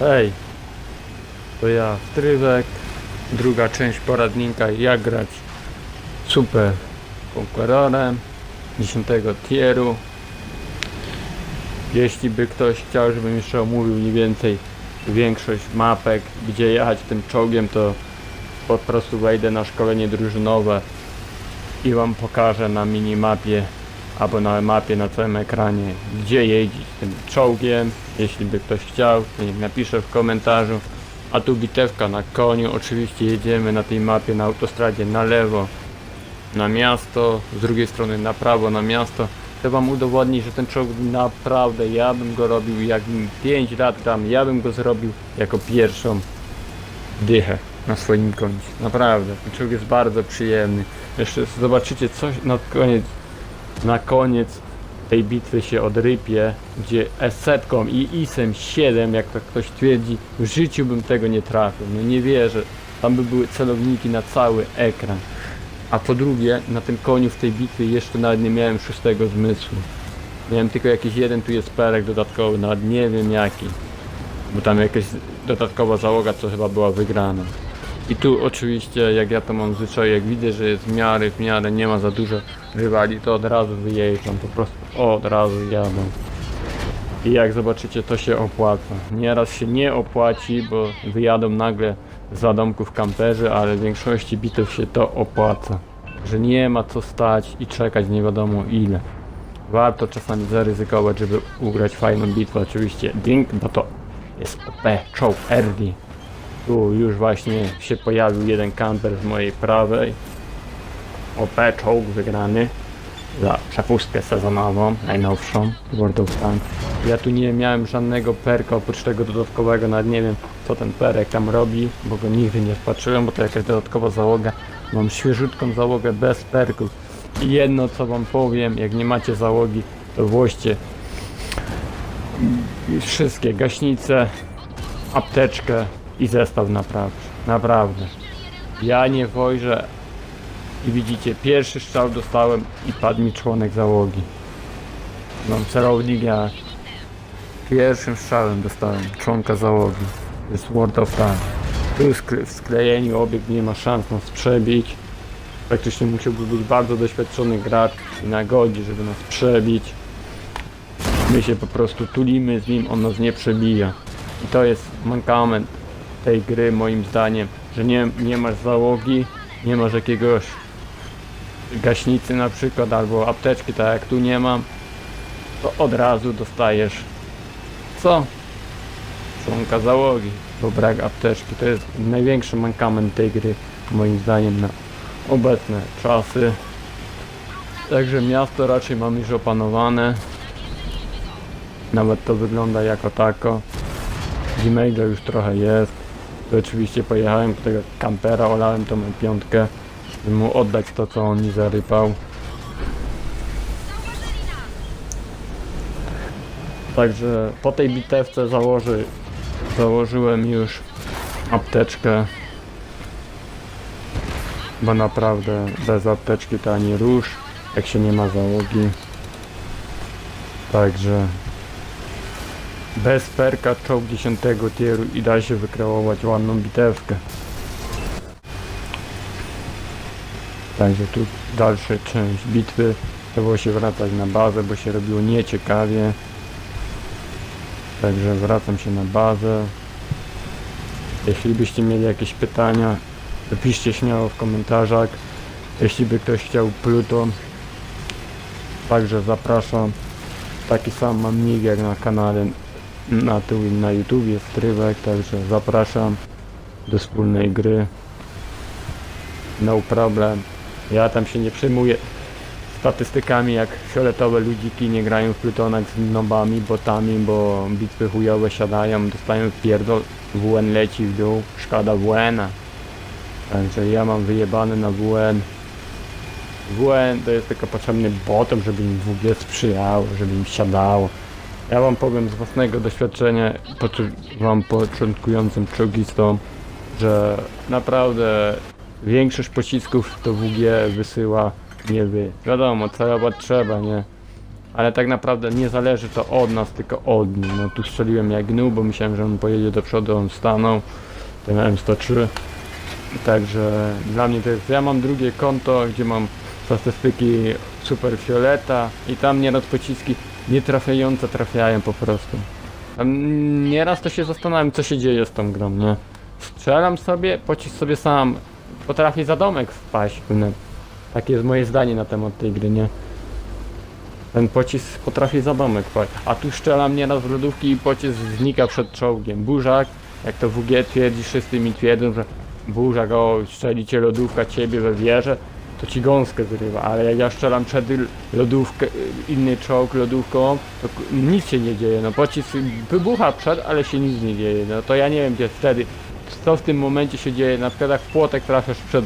Hej, to ja, Strywek, druga część poradnika jak grać super konkurorem 10 tieru. Jeśli by ktoś chciał, żebym jeszcze omówił mniej więcej większość mapek, gdzie jechać tym czołgiem, to po prostu wejdę na szkolenie drużynowe i wam pokażę na minimapie albo na mapie na całym ekranie, gdzie jeździć tym czołgiem. Jeśli by ktoś chciał, to niech napisze w komentarzu. A tu bitewka na koniu. Oczywiście jedziemy na tej mapie na autostradzie na lewo na miasto, z drugiej strony na prawo na miasto. Chcę wam udowodnić, że ten czołg naprawdę ja bym go robił, jakbym 5 lat tam, ja bym go zrobił jako pierwszą dychę na swoim końcu. Naprawdę, ten czołg jest bardzo przyjemny. Jeszcze zobaczycie coś na koniec, na koniec tej bitwy się odrypie, gdzie S-setką i IS-em 7, jak to ktoś twierdzi, w życiu bym tego nie trafił. No nie wierzę. Tam by były celowniki na cały ekran. A po drugie, na tym koniu w tej bitwie jeszcze nawet nie miałem szóstego zmysłu. Miałem tylko jakiś jeden tu jest perek dodatkowy, nawet nie wiem jaki. Bo tam jakaś dodatkowa załoga, co chyba była wygrana. I tu oczywiście, jak ja to mam zwyczaj, jak widzę, że jest w miarę, w miarę nie ma za dużo rywali, to od razu wyjeżdżam, po prostu od razu jadę. I jak zobaczycie, to się opłaca. Nieraz się nie opłaci, bo wyjadą nagle z domków kamperzy, ale w większości bitew się to opłaca. Że nie ma co stać i czekać nie wiadomo ile. Warto czasami zaryzykować, żeby ugrać fajną bitwę. Oczywiście Dink, bo to jest OP, czołg early. Tu już właśnie się pojawił jeden kamper z mojej prawej. OP czołg wygrany za przepustkę sezonową, najnowszą, World of Tanks. Ja tu nie miałem żadnego perka oprócz tego dodatkowego, nawet nie wiem co ten perek tam robi, bo go nigdy nie wpatrzyłem, bo to jakaś dodatkowa załoga. Mam świeżutką załogę bez perków. I jedno co wam powiem, jak nie macie załogi, to włoście wszystkie gaśnice, apteczkę i zestaw naprawczy. Naprawdę. Ja nie wojrzę i widzicie, pierwszy strzał dostałem i padł mi członek załogi. Mam celownik pierwszym strzałem dostałem członka załogi. To jest World of Tanks. Tu w sklejeniu obiekt nie ma szans nas przebić. Praktycznie musiałby być bardzo doświadczony gracz i na godzie, żeby nas przebić. My się po prostu tulimy z nim, on nas nie przebija. I to jest mankament tej gry moim zdaniem, że nie, nie masz załogi, nie masz jakiegoś gaśnicy na przykład, albo apteczki, tak jak tu nie mam, to od razu dostajesz co? Członka załogi, bo brak apteczki. To jest największy mankament tej gry, moim zdaniem, na obecne czasy. Także miasto raczej mam już opanowane. Nawet to wygląda jako tako. Gmaila już trochę jest. To oczywiście pojechałem po tego kampera, olałem tą piątkę, żeby mu oddać to, co on mi zarypał. Także po tej bitewce założy, założyłem już apteczkę. Bo naprawdę bez apteczki to ani rusz, jak się nie ma załogi. Także bez perka czołg 10 tieru i da się wykreować ładną bitewkę. Także tu dalsza część bitwy. Trzeba się wracać na bazę, bo się robiło nieciekawie. Także wracam się na bazę. Jeśli byście mieli jakieś pytania, to piszcie śmiało w komentarzach. Jeśli by ktoś chciał Pluton, także zapraszam. Taki sam mam nick jak na kanale na tu i na YouTubie, strywek, także zapraszam do wspólnej gry. No problem. Ja tam się nie przejmuję statystykami jak fioletowe ludziki nie grają w plutonach z nobami, botami, bo bitwy chujowe siadają, dostają w pierdol, WN leci w dół, szkoda WN-a. Także ja mam wyjebane na WN. WN to jest tylko potrzebny botom, żeby im WG sprzyjało, żeby im siadało. Ja wam powiem z własnego doświadczenia, wam początkującym czołgistom, że naprawdę większość pocisków to WG wysyła nie wy. Wiadomo, celować trzeba, nie? Ale tak naprawdę nie zależy to od nas, tylko od nich. No tu strzeliłem jak gnu, bo myślałem, że on pojedzie do przodu, on stanął. Ten M103. Także dla mnie to jest, ja mam drugie konto, gdzie mam statystyki super fioleta i tam nieraz pociski nietrafiające trafiają po prostu. Nieraz to się zastanawiam, co się dzieje z tą grą, nie? Strzelam sobie, pocisk sobie sam potrafi za domek wpaść. No. Takie jest moje zdanie na temat tej gry, nie? Ten pocisk potrafi za domek wpaść. A tu strzelam nieraz w lodówki i pocisk znika przed czołgiem. Burzak, jak to WG twierdzi, wszyscy mi twierdzą, że burzak, o, strzeli cię lodówka ciebie we wieżę, to ci gąskę zrywa, ale jak ja strzelam przed lodówkę, y, inny czołg lodówką, to nic się nie dzieje, no pocisk wybucha przed, ale się nic nie dzieje, no to ja nie wiem gdzie wtedy, co w tym momencie się dzieje, na przykład jak w płotek trafiasz przed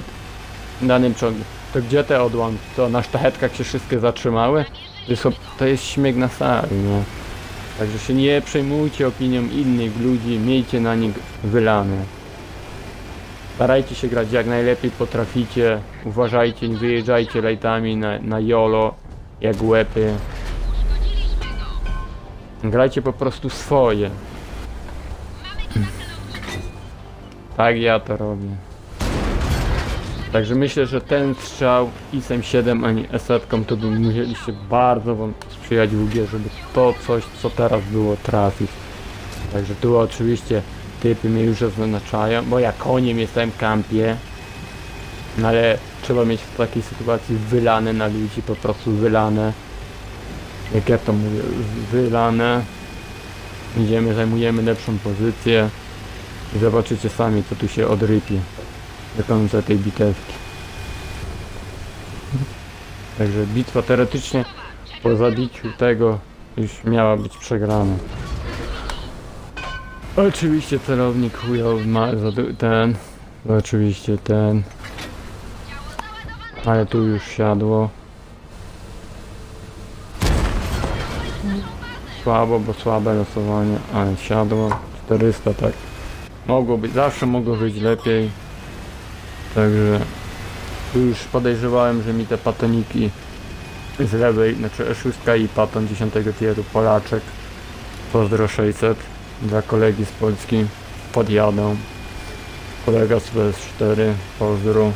danym czołgiem, to gdzie te odłamki, to na sztachetkach się wszystkie zatrzymały? To jest śmiech na sali, no. Także się nie przejmujcie opinią innych ludzi, miejcie na nich wylane. Starajcie się grać jak najlepiej potraficie. Uważajcie, nie wyjeżdżajcie lajtami na, na jolo, jak łepy. Grajcie po prostu swoje. Tak ja to robię. Także myślę, że ten strzał ISM 7 ani esetką to by musieliście bardzo wam sprzyjać w żeby to coś co teraz było trafić. Także tu oczywiście typy mnie już zaznaczają, bo ja koniem jestem w kampie. No ale trzeba mieć w takiej sytuacji wylane na ludzi, po prostu wylane. Jak ja to mówię, wylane. Idziemy, zajmujemy lepszą pozycję. I zobaczycie sami co tu się odrypie do końca tej bitewki. Także bitwa teoretycznie po zabiciu tego już miała być przegrana. Oczywiście celownik chujowy ma ten, oczywiście ten, ale tu już siadło. Słabo, bo słabe losowanie, ale siadło. 400 tak. Mogło być, zawsze mogło być lepiej. Także tu już podejrzewałem, że mi te patoniki z lewej, znaczy E6 i paton 10 tieru Polaczek Pozdro 600 dla kolegi z Polski podjadą. Kolega z PS4, pozdro.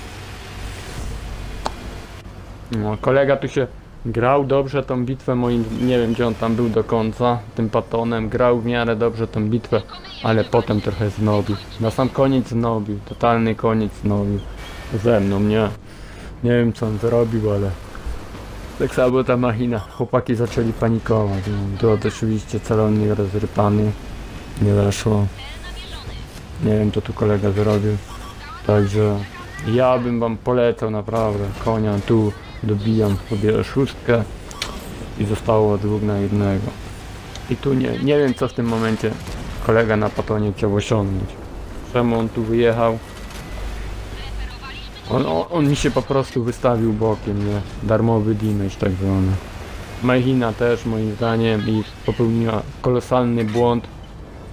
No, kolega tu się grał dobrze tą bitwę moim, nie wiem gdzie on tam był do końca, tym patonem, grał w miarę dobrze tą bitwę, ale potem trochę znobił. Na sam koniec znobił, totalny koniec znobił. Ze mną, nie? Nie wiem co on zrobił, ale tak samo ta machina. Chłopaki zaczęli panikować. No, to oczywiście celownik rozrypany. Nie weszło. Nie wiem co tu kolega zrobił. Także ja bym wam polecał naprawdę konia tu dobijam sobie szóstkę i zostało dwóch na jednego. I tu nie, nie wiem co w tym momencie kolega na patonie chciał osiągnąć. Czemu on tu wyjechał? On, on, on mi się po prostu wystawił bokiem, nie? Darmowy damage tak zwany. Machina też moim zdaniem i popełniła kolosalny błąd,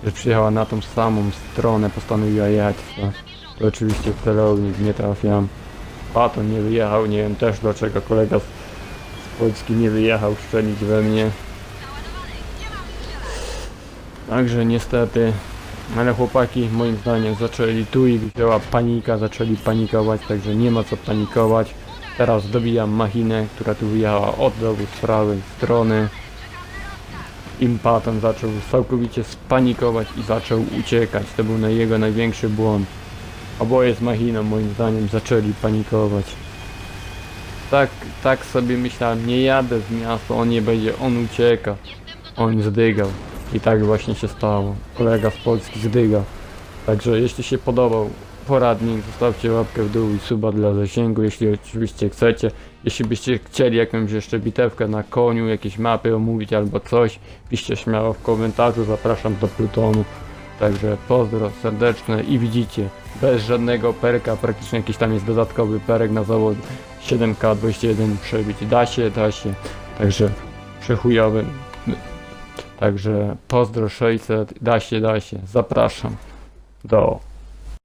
że przyjechała na tą samą stronę, postanowiła jechać. To, to oczywiście w celownik nie trafiam. Paton nie wyjechał, nie wiem też dlaczego kolega z, z Polski nie wyjechał strzelić we mnie. Także niestety, ale chłopaki moim zdaniem zaczęli tu i wzięła panika, zaczęli panikować, także nie ma co panikować. Teraz dobijam machinę, która tu wyjechała od dołu z prawej strony. Impaton zaczął całkowicie spanikować i zaczął uciekać. To był na jego największy błąd. Oboje z machiną moim zdaniem zaczęli panikować. Tak, tak sobie myślałem, nie jadę w miasto, on nie będzie, on ucieka. On zdygał. I tak właśnie się stało. Kolega z Polski zdyga. Także jeśli się podobał poradnik, zostawcie łapkę w dół i suba dla zasięgu, jeśli oczywiście chcecie. Jeśli byście chcieli jakąś jeszcze bitewkę na koniu, jakieś mapy omówić albo coś, piszcie śmiało w komentarzu, zapraszam do Plutonu. Także pozdro serdeczne i widzicie, bez żadnego perka, praktycznie jakiś tam jest dodatkowy perek na zawód 7K21 przebić. Da się, da się. Także przechujowy. Także pozdro 600, da się, da się. Zapraszam do